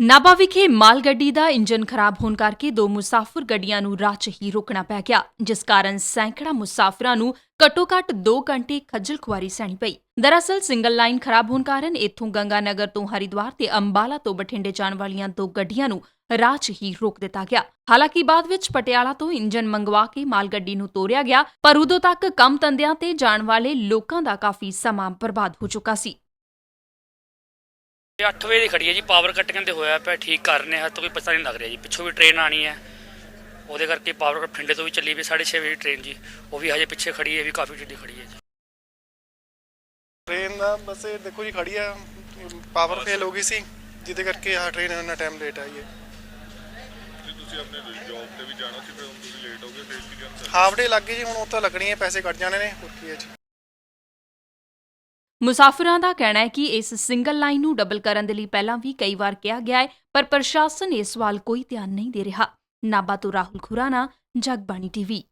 ਨਾਭਾ ਵਿਖੇ ਮਾਲ ਗੱਡੀ ਦਾ ਇੰਜਨ ਖਰਾਬ ਹੋਣ ਕਰਕੇ ਦੋ ਮੁਸਾਫਰ ਗੱਡੀਆਂ ਨੂੰ ਰਾਹ 'ਚ ਹੀ ਰੋਕਣਾ ਪੈ ਗਿਆ, ਜਿਸ ਕਾਰਨ ਸੈਂਕੜਾ ਮੁਸਾਫਰਾਂ ਨੂੰ ਘੱਟੋ-ਘੱਟ 2 ਘੰਟੇ ਖੱਜਲ ਖੁਆਰੀ ਸਹਿਣੀ ਪਈ। ਦਰਅਸਲ ਸਿੰਗਲ ਲਾਈਨ ਖਰਾਬ ਹੋਣ ਕਾਰਨ ਇੱਥੋਂ ਗੰਗਾਨਗਰ ਤੋਂ ਹਰਿਦੁਆਰ ਤੇ ਅੰਬਾਲਾ ਤੋਂ ਬਠਿੰਡੇ ਜਾਣ ਵਾਲੀਆਂ ਦੋ ਗੱਡੀਆਂ ਨੂੰ ਰਾਹ 'ਚ ਹੀ ਰੋਕ ਦਿੱਤਾ ਗਿਆ। ਹਾਲਾਂਕਿ ਬਾਅਦ ਵਿੱਚ ਪਟਿਆਲਾ ਤੋਂ ਇੰਜਨ ਮੰਗਵਾ ਕੇ ਮਾਲ ਗੱਡੀ ਨੂੰ ਤੋਰਿਆ ਗਿਆ, ਪਰ ਉਦੋਂ ਤੱਕ ਕੰਮ ਧੰਦਿਆਂ ਤੇ ਜਾਣ ਵਾਲੇ ਲੋਕਾਂ ਦਾ ਕਾਫੀ ਸਮਾਂ ਬਰਬਾਦ ਹੋ ਚੁੱਕਾ ਸੀ। 8 ਵਜੇ ਦੀ ਖੜੀ ਹੈ ਜੀ ਪਾਵਰ ਕੱਟ ਕਹਿੰਦੇ ਹੋਇਆ ਪਿਆ ਠੀਕ ਕਰ ਰਹੇ ਹਾਂ ਤਾਂ ਕੋਈ ਪਤਾ ਨਹੀਂ ਲੱਗ ਰਿਹਾ ਜੀ। ਪਿੱਛੋਂ ਵੀ ਟ੍ਰੇਨ ਆਣੀ ਹੈ। ਉਹਦੇ ਕਰਕੇ ਪਾਵਰ ਕੱਟ ਠੰਡੇ ਤੋਂ ਵੀ ਚੱਲੀ ਵੀ 6:30 ਵਜੇ ਟ੍ਰੇਨ ਜੀ। ਉਹ ਵੀ ਹਜੇ ਪਿੱਛੇ ਖੜੀ ਹੈ ਵੀ ਕਾਫੀ ਢਿੱਲੀ ਖੜੀ ਹੈ ਜੀ। ਟ੍ਰੇਨ ਦਾ ਬਸ ਇਹ ਦੇਖੋ ਜੀ ਖੜੀ ਆ ਪਾਵਰ ਫੇਲ ਹੋ ਗਈ ਸੀ ਜਿਹਦੇ ਕਰਕੇ ਆਹ ਟ੍ਰੇਨ ਇੰਨਾ ਟਾਈਮ ਲੇਟ ਆਈ ਹੈ। ਤੁਸੀਂ ਆਪਣੇ ਜੌਬ ਤੇ ਵੀ ਜਾਣਾ ਸੀ ਫਿਰ ਹੁਣ ਤੁਸੀਂ ਲੇਟ ਹੋ ਗਏ ਫਿਰ ਕੀ ਕਰਨਾ ਹਾਫ ਡੇ ਲੱਗ ਗਈ ਜੀ ਹੁਣ ਉਹ ਤਾਂ ਲੱਗਣੀ ਹੈ ਪੈਸੇ ਕੱਟ ਜਾਣੇ ਨੇ ਹੋਰ ਕੀ ਹੈ ਜੀ। ਮੁਸਾਫਰਾਂ ਦਾ ਕਹਿਣਾ ਹੈ ਕਿ ਇਸ ਸਿੰਗਲ ਲਾਈਨ ਨੂੰ ਡਬਲ ਕਰਨ ਦੇ ਲਈ ਪਹਿਲਾਂ ਵੀ ਕਈ ਵਾਰ ਕਿਹਾ ਗਿਆ ਹੈ, ਪਰ ਪ੍ਰਸ਼ਾਸਨ ਇਸ ਵੱਲ ਕੋਈ ਧਿਆਨ ਨਹੀਂ ਦੇ ਰਿਹਾ। ਨਾਭਾ ਤੋਂ ਰਾਹੁਲ ਖੁਰਾਨਾ, ਜਗਬਾਣੀ ਟੀਵੀ।